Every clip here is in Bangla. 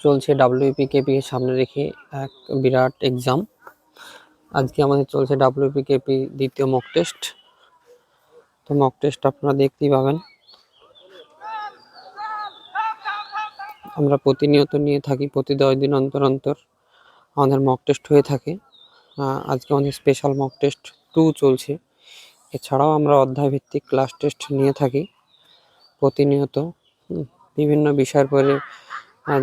চলছে ডাব্লিউপি কেপি সামনে রেখে এক বিরাট এক্সাম আজকে আমাদের চলছে ডাব্লিউপি কেপি দ্বিতীয় মক টেস্ট তো মক টেস্ট আপনারা দেখতেই পাবেন। আমরা প্রতিনিয়ত নিয়ে থাকি প্রতি দশ দিন অন্তর অন্তর আমাদের মক টেস্ট হয়ে থাকে। আজকে আমাদের স্পেশাল মক টেস্ট টু চলছে। এছাড়াও আমরা অধ্যায় ভিত্তিক ক্লাস টেস্ট নিয়ে থাকি। প্রতিনিয়ত বিভিন্ন বিষয়ের পরে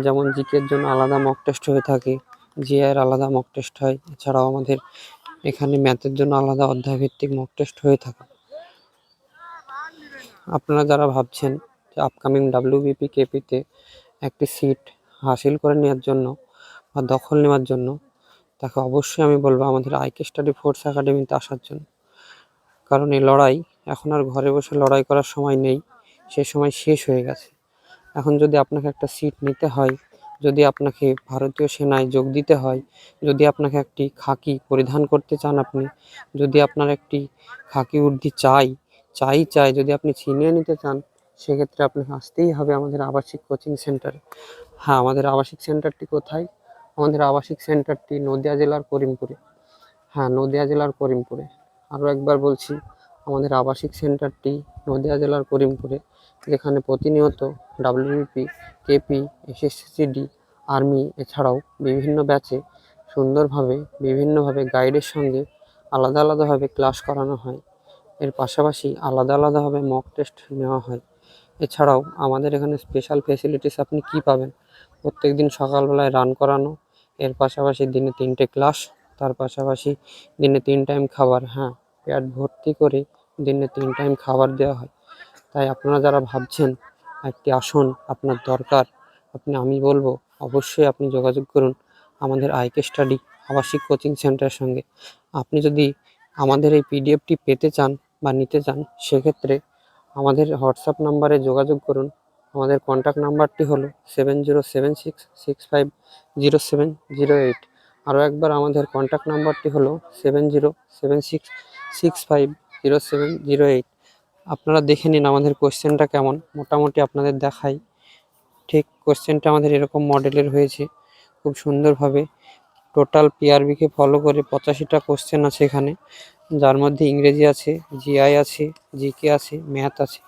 যেমন জিকের জন্য আলাদা মক টেস্ট হয়ে থাকে জিআর আলাদা মক টেস্ট হয়। এছাড়াও আমাদের এখানে ম্যাথের জন্য আলাদা অধ্যায় ভিত্তিক মক টেস্ট হয়ে থাকে। আপনারা যারা ভাবছেন যে আপকামিং ডাব্লিউবিপি কেপিতে একটি সিট হাসিল করে নেওয়ার জন্য বা দখল নেওয়ার জন্য, তাকে অবশ্যই আমি বলব আমাদের আইকে স্টাডি ফোর্স একাডেমিতে আসার জন্য। কারণ এই লড়াই, এখন আর ঘরে বসে লড়াই করার সময় নেই, সে সময় শেষ হয়ে গেছে। এখন যদি আপনাকে একটা সিট নিতে হয়, যদি আপনাকে ভারতীয় সেনায় যোগ দিতে হয়, যদি আপনাকে একটি খাকি পরিধান করতে চান আপনি, যদি আপনার একটি খাকি উর্দি চাই চাই চাই যদি আপনি ছিনিয়ে নিতে চান, সেক্ষেত্রে আপনাকে আসতেই হবে আমাদের আবাসিক কোচিং সেন্টারে। হ্যাঁ আমাদের আবাসিক সেন্টারটি কোথায়? আমাদের আবাসিক সেন্টারটি নদিয়া জেলার করিমপুরে। হ্যাঁ নদিয়া জেলার করিমপুরে। আরও একবার বলছি আমাদের আবাসিক সেন্টারটি নদিয়া জেলার করিমপুরে, যেখানে প্রতিনিয়ত ডাব্লিউপি কেপি এসএসসিডি আর্মি এছাড়াও বিভিন্ন ব্যাচে সুন্দরভাবে, বিভিন্নভাবে গাইডের সঙ্গে আলাদা আলাদাভাবে ক্লাস করানো হয়। এর পাশাপাশি আলাদা আলাদাভাবে মক টেস্ট নেওয়া হয়। এছাড়াও আমাদের এখানে স্পেশাল ফেসিলিটিস আপনি কি পাবেন? প্রত্যেক দিন সকালবেলায় রান করানো, এর পাশাপাশি দিনে তিনটে ক্লাস তার পাশাপাশি দিনে তিন টাইম খাবার হ্যাঁ পেট ভর্তি করে দিনে তিন টাইম খাবার দেওয়া হয়। তাই আপনারা যারা ভাবছেন একটি আসন আপনার দরকার, আপনি আমি বলব অবশ্যই আপনি যোগাযোগ করুন আমাদের আইকে স্টাডি আবাসিক কোচিং সেন্টারের সঙ্গে। আপনি যদি আমাদের এই পিডিএফটি পেতে চান বা নিতে চান, সেক্ষেত্রে আমাদের হোয়াটসঅ্যাপ নাম্বারে যোগাযোগ করুন। আমাদের কন্ট্যাক্ট নাম্বারটি হলো seven zero seven six six five zero seven zero eight আরও একবার আমাদের কন্ট্যাক্ট নাম্বারটি হলো seven zero seven six six five zero seven zero eight. আপনারা দেখে নিন আমাদের কোশ্চেনটা কেমন। মোটামুটি আপনাদের দেখাই। ঠিক কোশ্চেনটা আমাদের এরকম মডেলের হয়েছে, খুব সুন্দরভাবে। টোটাল পিআরবিকে ফলো করে পঁচাশিটা কোশ্চেন আছে এখানে। যার মধ্যে ইংরেজি আছে, জিআই আছে, জিকে আছে, ম্যাথ আছে।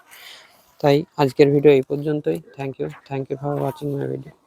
তাই আজকের ভিডিও এই পর্যন্তই। Thank you thank you for watching my video